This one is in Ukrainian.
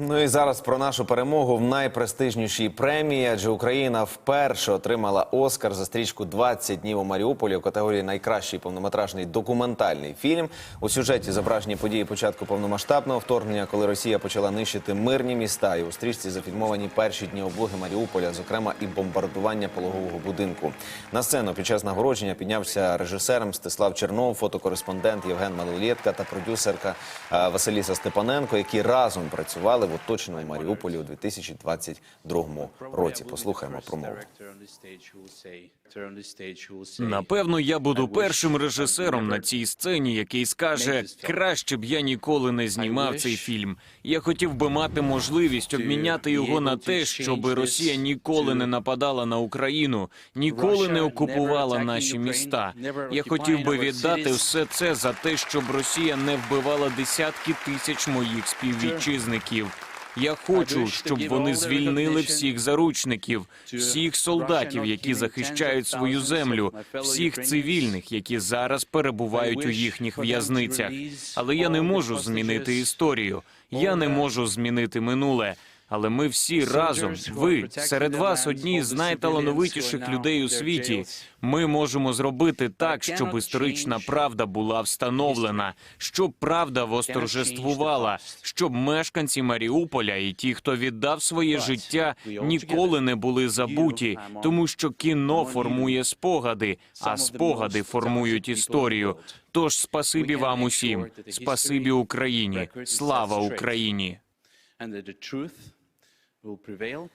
Ну і зараз про нашу перемогу в найпрестижнішій премії, адже Україна вперше отримала Оскар за стрічку «20 днів у Маріуполі у категорії найкращий повнометражний документальний фільм. У сюжеті зображені події початку повномасштабного вторгнення, коли Росія почала нищити мирні міста. І у стрічці зафільмовані перші дні облоги Маріуполя, зокрема і бомбардування пологового будинку. На сцену під час нагородження піднявся режисер Мстислав Чернов, фотокореспондент Євген Малолєтка та продюсерка Василіса Степаненко, які разом працювали в оточеному Маріуполі у 2022 році. Послухаємо промову. Напевно, я буду першим режисером на цій сцені, який скаже, краще б я ніколи не знімав цей фільм. Я хотів би мати можливість обміняти його на те, щоб Росія ніколи не нападала на Україну, ніколи не окупувала наші міста. Я хотів би віддати все це за те, щоб Росія не вбивала десятки тисяч моїх співвітчизників. Я хочу, щоб вони звільнили всіх заручників, всіх солдатів, які захищають свою землю, всіх цивільних, які зараз перебувають у їхніх в'язницях. Але я не можу змінити історію. Я не можу змінити минуле. Але ми всі разом, ви серед вас одні з найталановитіших людей у світі. Ми можемо зробити так, щоб історична правда була встановлена, щоб правда восторжествувала, щоб мешканці Маріуполя і ті, хто віддав своє життя, ніколи не були забуті, тому що кіно формує спогади, а спогади формують історію. Тож спасибі вам усім, спасибі Україні, слава Україні. and that the truth will prevail.